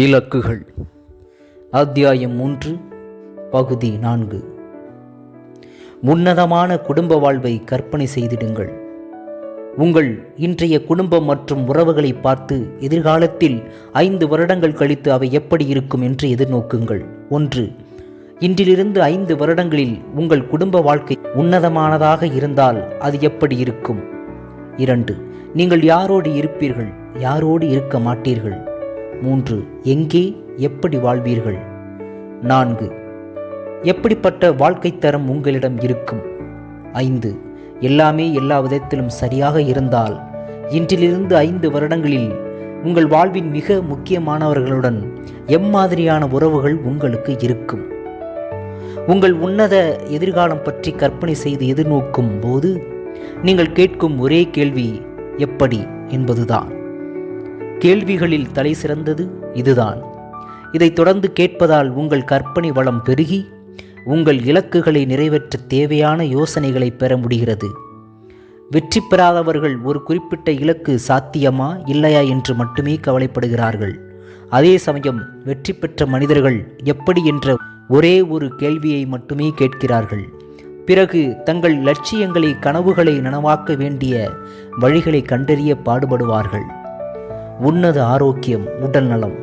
இலக்குகள். அத்தியாயம் மூன்று பகுதி நான்கு. உன்னதமான குடும்ப வாழ்வை கற்பனை செய்திடுங்கள். உங்கள் இன்றைய குடும்பம் மற்றும் உறவுகளை பார்த்து எதிர்காலத்தில் ஐந்து வருடங்கள் கழித்து அவை எப்படி இருக்கும் என்று எதிர்நோக்குங்கள். ஒன்று இன்றிலிருந்து ஐந்து வருடங்களில் உங்கள் குடும்ப வாழ்க்கை உன்னதமானதாக இருந்தால் அது எப்படி இருக்கும்? இரண்டு நீங்கள் யாரோடு இருப்பீர்கள்? யாரோடு இருக்க மாட்டீர்கள்? மூன்று எங்கே எப்படி வாழ்வீர்கள்? நான்கு எப்படிப்பட்ட வாழ்க்கை தரம் உங்களிடம் இருக்கும்? ஐந்து எல்லாமே எல்லா விதத்திலும் சரியாக இருந்தால் இன்றிலிருந்து ஐந்து வருடங்களில் உங்கள் வாழ்வின் மிக முக்கியமானவர்களுடன் எம்மாதிரியான உறவுகள் உங்களுக்கு இருக்கும். உங்கள் உன்னத எதிர்காலம் பற்றி கற்பனை செய்து எதிர்நோக்கும் போது நீங்கள் கேட்கும் ஒரே கேள்வி எப்படி என்பதுதான். கேள்விகளில் தலை சிறந்தது இதுதான். இதைத் தொடர்ந்து கேட்பதால் உங்கள் கற்பனை வளம் பெருகி உங்கள் இலக்குகளை நிறைவேற்ற தேவையான யோசனைகளை பெற முடிகிறது. வெற்றி பெறாதவர்கள் ஒரு குறிப்பிட்ட இலக்கு சாத்தியமா இல்லையா என்று மட்டுமே கவலைப்படுகிறார்கள். அதே சமயம் வெற்றி பெற்ற மனிதர்கள் எப்படி என்ற ஒரே ஒரு கேள்வியை மட்டுமே கேட்கிறார்கள். பிறகு தங்கள் லட்சியங்களை கனவுகளை நனவாக்க வேண்டிய வழிகளை கண்டறிய பாடுபடுவார்கள். உன்னத ஆரோக்கியம் உடல்நலம்.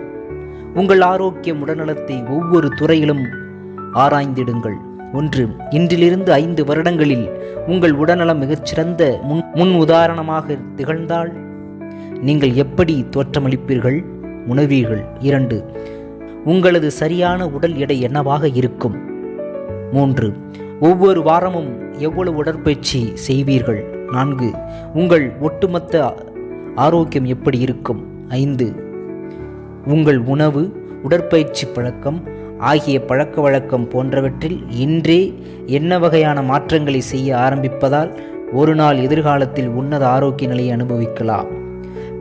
உங்கள் ஆரோக்கியம் உடல்நலத்தை ஒவ்வொரு துறையிலும் ஆராய்ந்திடுங்கள். ஒன்று இன்றிலிருந்து ஐந்து வருடங்களில் உங்கள் உடல்நலம் மிகச்சிறந்த முன் முன் உதாரணமாக திகழ்ந்தால் நீங்கள் எப்படி தோற்றமளிப்பீர்கள்? உணர்வீர்கள் இரண்டு உங்களது சரியான உடல் எடை என்னவாக இருக்கும்? மூன்று ஒவ்வொரு வாரமும் எவ்வளவு உடற்பயிற்சி செய்வீர்கள்? நான்கு உங்கள் ஒட்டுமொத்த ஆரோக்கியம் எப்படி இருக்கும்? ஐந்து உங்கள் உணவு உடற்பயிற்சி பழக்கம் ஆகிய பழக்க வழக்கம் போன்றவற்றில் இன்றே என்ன வகையான மாற்றங்களை செய்ய ஆரம்பிப்பதால் ஒரு நாள் எதிர்காலத்தில் உன்னத ஆரோக்கிய நிலையை அனுபவிக்கலாம்.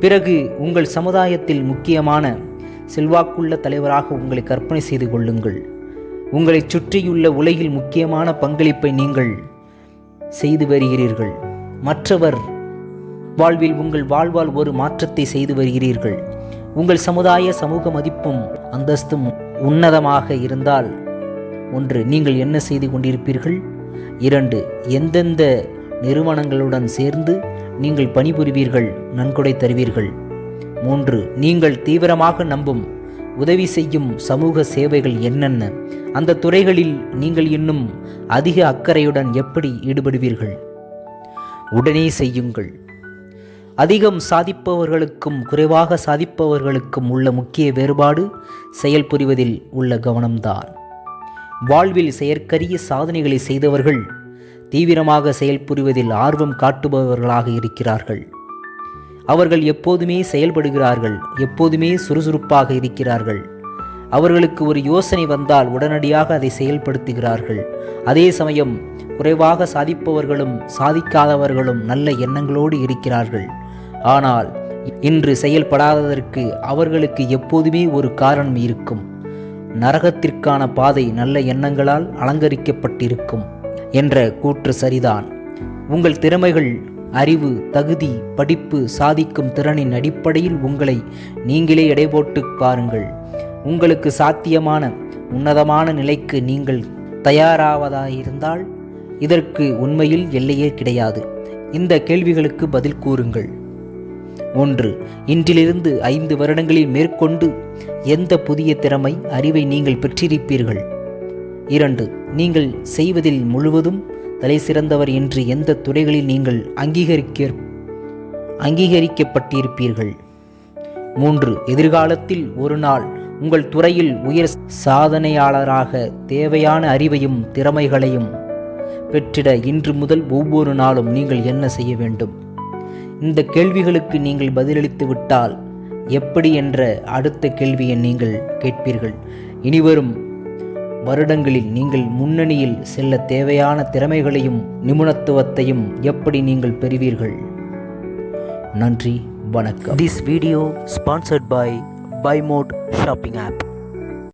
பிறகு உங்கள் சமுதாயத்தில் முக்கியமான செல்வாக்குள்ள தலைவராக உங்களை கற்பனை செய்து கொள்ளுங்கள். உங்களை சுற்றியுள்ள உலகில் முக்கியமான பங்களிப்பை நீங்கள் செய்து வருகிறீர்கள். மற்றவர் வாழ்வில் உங்கள் வாழ்வால் ஒரு மாற்றத்தை செய்து வருகிறீர்கள். உங்கள் சமுதாய சமூக மதிப்பும் அந்தஸ்தும் உன்னதமாக இருந்தால் ஒன்று நீங்கள் என்ன செய்து கொண்டிருப்பீர்கள்? இரண்டு எந்தெந்த நிறுவனங்களுடன் சேர்ந்து நீங்கள் பணிபுரிவீர்கள் நன்கொடை தருவீர்கள்? மூன்று நீங்கள் தீவிரமாக நம்பும் உதவி செய்யும் சமூக சேவைகள் என்னென்ன? அந்த துறைகளில் நீங்கள் இன்னும் அதிக அக்கறையுடன் எப்படி ஈடுபடுவீர்கள்? உடனே செய்யுங்கள். அதிகம் சாதிப்பவர்களுக்கும் குறைவாக சாதிப்பவர்களுக்கும் உள்ள முக்கிய வேறுபாடு செயல் புரிவதில் உள்ள கவனம்தான். வாழ்வில் செயற்கரிய சாதனைகளை செய்தவர்கள் தீவிரமாக செயல்புரிவதில் ஆர்வம் காட்டுபவர்களாக இருக்கிறார்கள். அவர்கள் எப்போதுமே செயல்படுகிறார்கள் எப்போதுமே சுறுசுறுப்பாக இருக்கிறார்கள். அவர்களுக்கு ஒரு யோசனை வந்தால் உடனடியாக அதை செயல்படுத்துகிறார்கள். அதே சமயம் குறைவாக சாதிப்பவர்களும் சாதிக்காதவர்களும் நல்ல எண்ணங்களோடு இருக்கிறார்கள். ஆனால் இன்று செயல்படாததற்கு அவர்களுக்கு எப்போதுமே ஒரு காரணம் இருக்கும். நரகத்திற்கான பாதை நல்ல எண்ணங்களால் அலங்கரிக்கப்பட்டிருக்கும் என்ற கூற்று சரிதான். உங்கள் திறமைகள் அறிவு தகுதி படிப்பு சாதிக்கும் திறனின் அடிப்படையில் உங்களை நீங்களே எடை போட்டு பாருங்கள். உங்களுக்கு சாத்தியமான உன்னதமான நிலைக்கு நீங்கள் தயாராவதாயிருந்தால் இதற்கு உண்மையில் எல்லையே கிடையாது. இந்த கேள்விகளுக்கு பதில் கூறுங்கள். ஒன்று இன்றிலிருந்து ஐந்து வருடங்களில் மேற்கொண்டு எந்த புதிய திறமை அறிவை நீங்கள் பெற்றிருப்பீர்கள்? இரண்டு நீங்கள் செய்வதில் முழுவதும் தலை சிறந்தவர் என்று எந்த துறைகளில் நீங்கள் அங்கீகரிக்க அங்கீகரிக்கப்பட்டிருப்பீர்கள்? மூன்று எதிர்காலத்தில் ஒரு நாள் உங்கள் துறையில் உயர் சாதனையாளராக தேவையான அறிவையும் திறமைகளையும் பெற்றிட இன்று முதல் ஒவ்வொரு நாளும் நீங்கள் என்ன செய்ய வேண்டும்? இந்த கேள்விகளுக்கு நீங்கள் பதிலளித்து விட்டால் எப்படி என்ற அடுத்த கேள்வியை நீங்கள் கேட்பீர்கள். இனிவரும் வருடங்களில் நீங்கள் முன்னணியில் செல்ல தேவையான திறமைகளையும் நிபுணத்துவத்தையும் எப்படி நீங்கள் பெறுவீர்கள்? நன்றி வணக்கம். This video sponsored by by mod shopping app